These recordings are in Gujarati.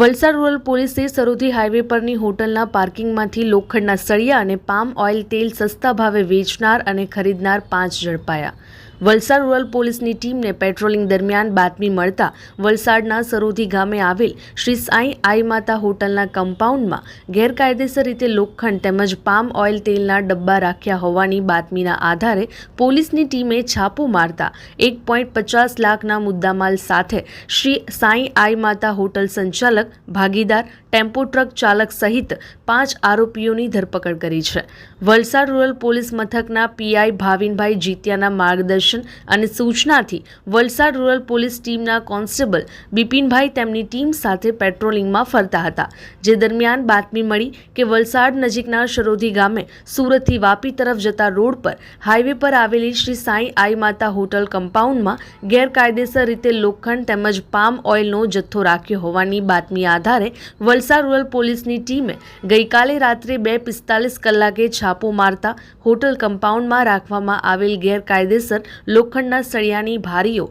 વલસાડ રૂરલ પોલીસે સરોધી હાઈવે પરની હોટલના પાર્કિંગમાંથી લોખંડના સળિયા અને પામ ઓઇલ તેલ સસ્તા ભાવે વેચનાર અને ખરીદનાર પાંચ ઝડપાયા. વલસાડ રૂરલ પોલીસની ટીમને પેટ્રોલિંગ દરમિયાન બાતમી મળતા વલસાડના સરોધી ગામે આવેલ શ્રી સાંઈ આઈ માતા હોટલના કમ્પાઉન્ડમાં ગેરકાયદેસર રીતે લોખંડ તેમજ પામ ઓઇલ તેલના ડબ્બા રાખ્યા હોવાની બાતમીના આધારે પોલીસની ટીમે છાપો મારતા એક પોઈન્ટ પચાસ લાખના મુદ્દામાલ સાથે શ્રી સાંઈ આઈ માતા હોટલ સંચાલક, ભાગીદાર, ટેમ્પો ટ્રક ચાલક સહિત પાંચ આરોપીઓની ધરપકડ કરી છે. વલસાડ રૂરલ પોલીસ મથકના પીઆઈ ભાવિનભાઈ જીત્યાના માર્ગદર્શન અને સૂચનાથી વલસાડ રૂરલ પોલીસ ટીમના કોન્સ્ટેબલ બિપિનભાઈ તેમની ટીમ સાથે પેટ્રોલિંગમાં ફરતા હતા, જે દરમિયાન બાતમી મળી કે વલસાડ નજીકના શરોધી ગામે સુરતથી વાપી તરફ જતા રોડ પર હાઈવે પર આવેલી શ્રી સાંઈ આઈ માતા હોટલ કમ્પાઉન્ડમાં ગેરકાયદેસર રીતે લોખંડ તેમજ પામ ઓઇલનો જથ્થો રાખ્યો હોવાની બાતમી આધારે વલસાડ રૂરલ પોલીસની ટીમે ગઈકાલે રાત્રે બે પિસ્તાલીસ કલાકે છાપો મારતા હોટલ કમ્પાઉન્ડમાં રાખવામાં આવેલ ગેરકાયદેસર લોખંડના સળિયાની ભારીઓ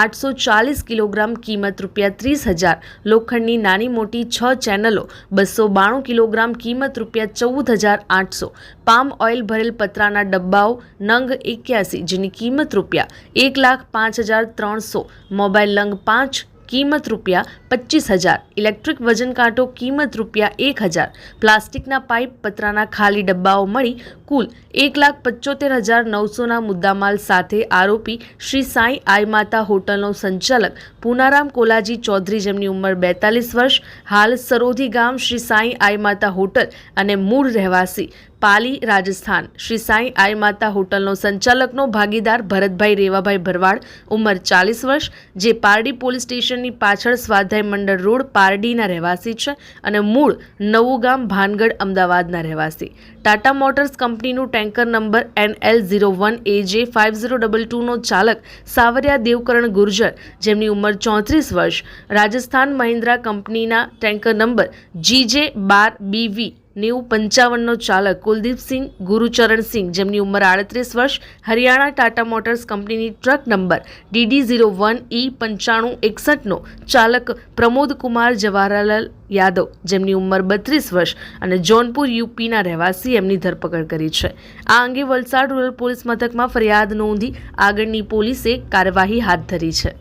આઠસો ચાલીસ કિલોગ્રામ, કિંમત રૂપિયા ત્રીસ હજાર. લોખંડની નાની મોટી છ ચેનલો બસો બાણું કિલોગ્રામ, કિંમત રૂપિયા ચૌદ હજાર આઠસો. પામ ઓઇલ ભરેલ પતરાના ડબ્બાઓ નંગ એક્યાસી, જેની કિંમત રૂપિયા એક લાખ પાંચ હજાર ત્રણસો. મોબાઈલ નંગ પાંચ કિંમત રૂપિયા પચીસ હજાર, ઇલેક્ટ્રિક વજન કાંટો કિંમત રૂપિયા એક હજાર, પ્લાસ્ટિકના પાઇપ પતરાના ખાલી ડબ્બાઓ મળી કુલ એક લાખ પચોતેર હજાર નવસોના મુદ્દામાલ સાથે આરોપી શ્રી સાંઈ આઈ માતા હોટલનો સંચાલક પુનારામ કોલાજી ચૌધરી જેમની ઉંમર બેતાલીસ વર્ષ, હાલ સરોધી ગામ શ્રી સાંઈ આઈ માતા હોટલ અને મૂળ રહેવાસી પાલી, રાજસ્થાન. શ્રી સાંઈ આઈ માતા હોટલનો સંચાલકનો ભાગીદાર ભરતભાઈ રેવાભાઈ ભરવાડ, ઉંમર ચાલીસ વર્ષ, જે પારડી પોલીસ સ્ટેશનની પાછળ સ્વાધ્યાય મંડળ રોડ પારડીના રહેવાસી છે અને મૂળ નવું ગામ ભાનગઢ, અમદાવાદના રહેવાસી. ટાટા મોટર્સ કંપનીનું tanker number N L zero one A J five zero double ટુનો ચાલક સાવરિયા દેવકરણ ગુર્જર, જેમની ઉંમર ચોત્રીસ વર્ષ. રાજસ્થાન મહિન્દ્રા કંપનીના ટેન્કર નંબર જીજે બાર બીવી નેવું પંચાવનનો ચાલક કુલદીપસિંહ, ગુરુચરણસિંહ જેમની ઉંમર આડત્રીસ વર્ષ, હરિયાણા ટાટા મોટર્સ કંપનીની truck number DD zero one E પંચાણું એકસઠનો ચાલક પ્રમોદ કુમાર જવાહરલાલ યાદવ જેમની ઉંમર બત્રીસ વર્ષ અને જોનપુર યુપીના રહેવાસી એમની ધરપકડ કરી છે. આ અંગે વલસાડ રૂરલ પોલીસ મથકમાં ફરિયાદ નોંધી આગળની પોલીસે કાર્યવાહી હાથ ધરી છે.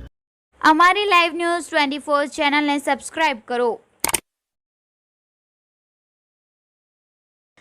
અમારી લાઈવ ન્યૂઝ ટ્વેન્ટી ફોર ચેનલને સબસ્ક્રાઇબ કરો.